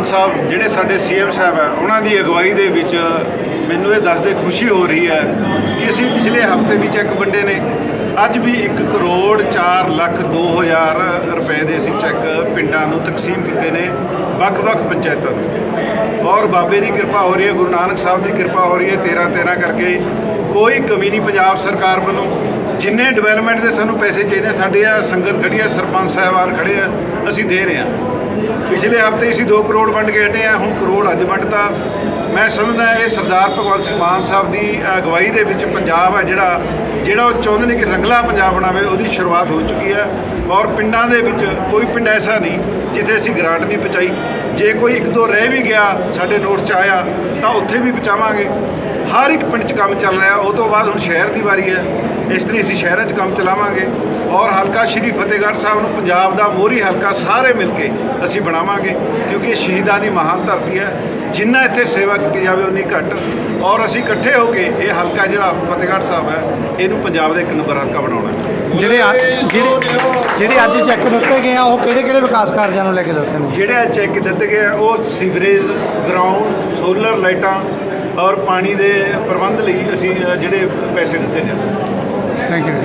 ਸਾਹਿਬ, ਜਿਹੜੇ ਸਾਡੇ C M ਸਾਹਿਬ ਹੈ ਉਹਨਾਂ ਦੀ ਅਗਵਾਈ ਦੇ ਵਿੱਚ ਮੈਨੂੰ ਇਹ ਦੱਸਦੇ ਖੁਸ਼ੀ ਹੋ ਰਹੀ ਹੈ ਕਿ ਅਸੀਂ ਪਿਛਲੇ ਹਫ਼ਤੇ ਵੀ ਚੈੱਕ ਵੰਡੇ ਨੇ। ਅੱਜ ਵੀ 1 ਕਰੋੜ 4 ਲੱਖ 2000 ਰੁਪਏ ਦੇ ਅਸੀਂ ਚੈੱਕ ਪਿੰਡਾਂ ਨੂੰ ਤਕਸੀਮ ਕੀਤੇ ਨੇ, ਵੱਖ-ਵੱਖ ਪੰਚਾਇਤਾਂ ਨੂੰ। ਔਰ ਬਾਬੇ ਦੀ ਕਿਰਪਾ ਹੋ ਰਹੀ ਹੈ, ਗੁਰੂ ਨਾਨਕ ਸਾਹਿਬ ਦੀ ਕਿਰਪਾ ਹੋ ਰਹੀ ਹੈ 13 13 ਕਰਕੇ। ਕੋਈ ਕਮੀ ਨਹੀਂ ਪੰਜਾਬ ਸਰਕਾਰ ਵੱਲੋਂ। ਜਿੰਨੇ ਡਿਵੈਲਪਮੈਂਟ ਦੇ ਸਾਨੂੰ ਪੈਸੇ ਚਾਹੀਦੇ ਸਾਡੇ ਆ ਸੰਗਤ ਖੜੀ ਆ, ਸਰਪੰਚ ਸਾਹਿਬਾਨ ਖੜੇ ਆ, ਅਸੀਂ ਦੇ ਰਹੇ ਹਾਂ ਪਿਛਲੇ ਹਫ਼ਤੇ ਅਸੀਂ 2 ਕਰੋੜ ਵੰਡ ਕੇ ਹਟੇ ਆ, ਹੁਣ ਕਰੋੜ ਅੱਜ ਵੰਡਤਾ। ਮੈਂ ਸਮਝਦਾ ਇਹ ਸਰਦਾਰ ਭਗਵੰਤ ਸਿੰਘ ਮਾਨ ਸਾਹਿਬ ਦੀ ਅਗਵਾਈ ਦੇ ਵਿੱਚ ਪੰਜਾਬ ਹੈ ਜਿਹੜਾ ਜਿਹੜਾ ਉਹ ਚਾਹੁੰਦੇ ਨੇ ਕਿ ਰੰਗਲਾ ਪੰਜਾਬ ਬਣਾਵੇ, ਉਹਦੀ ਸ਼ੁਰੂਆਤ ਹੋ ਚੁੱਕੀ ਹੈ ਔਰ ਪਿੰਡਾਂ ਦੇ ਵਿੱਚ ਕੋਈ ਪਿੰਡ ਐਸਾ ਨਹੀਂ ਜਿੱਥੇ ਅਸੀਂ ਗ੍ਰਾਂਟ ਨਹੀਂ ਪਹੁੰਚਾਈ। ਜੇ ਕੋਈ ਇੱਕ ਦੋ ਰਹਿ ਵੀ ਗਿਆ, ਸਾਡੇ ਨੋਟ 'ਚ ਆਇਆ, ਤਾਂ ਉੱਥੇ ਵੀ ਪਹੁੰਚਾਵਾਂਗੇ। ਹਰ ਇੱਕ ਪਿੰਡ 'ਚ ਕੰਮ ਚੱਲ ਰਿਹਾ, ਉਹ ਤੋਂ ਬਾਅਦ ਹੁਣ ਸ਼ਹਿਰ ਦੀ ਵਾਰੀ ਹੈ। ਇਸ ਤਰ੍ਹਾਂ ਅਸੀਂ ਸ਼ਹਿਰਾਂ 'ਚ ਕੰਮ ਚਲਾਵਾਂਗੇ ਔਰ ਹਲਕਾ ਸ਼੍ਰੀ ਫਤਿਹਗੜ੍ਹ ਸਾਹਿਬ ਨੂੰ ਪੰਜਾਬ ਦਾ ਮੋਹਰੀ ਹਲਕਾ ਸਾਰੇ ਮਿਲ ਕੇ ਅਸੀਂ ਬਣਾਵਾਂਗੇ ਕਿਉਂਕਿ ਇਹ ਸ਼ਹੀਦਾਂ ਦੀ ਮਹਾਨ ਧਰਤੀ ਹੈ। ਜਿੰਨਾ ਇੱਥੇ ਸੇਵਾ ਕੀਤੀ ਜਾਵੇ ਉਨੀ ਘੱਟ। ਔਰ ਅਸੀਂ ਇਕੱਠੇ ਹੋ ਕੇ ਇਹ ਹਲਕਾ ਜਿਹੜਾ ਫਤਿਹਗੜ੍ਹ ਸਾਹਿਬ ਹੈ ਇਹਨੂੰ ਪੰਜਾਬ ਦਾ ਇੱਕ ਨੰਬਰ ਹਲਕਾ ਬਣਾਉਣਾ ਜਿਹੜੇ ਜਿਹੜੇ ਜਿਹੜੇ ਅੱਜ ਚੈੱਕ ਦਿੱਤੇ ਗਏ ਆ ਉਹ ਕਿਹੜੇ ਕਿਹੜੇ ਵਿਕਾਸ ਕਾਰਜਾਂ ਨੂੰ ਲੈ ਕੇ ਦਿੱਤੇ ਨੇ? ਜਿਹੜੇ ਚੈੱਕ ਦਿੱਤੇ ਗਏ ਆ, ਉਹ ਸੀਵਰੇਜ ਗਰਾਊਂਡ ਸੋਲਰ ਲਾਈਟਾਂ ਔਰ ਪਾਣੀ ਦੇ ਪ੍ਰਬੰਧ ਲਈ ਅਸੀਂ ਜਿਹੜੇ ਪੈਸੇ ਦਿੱਤੇ ਨੇ। Thank you.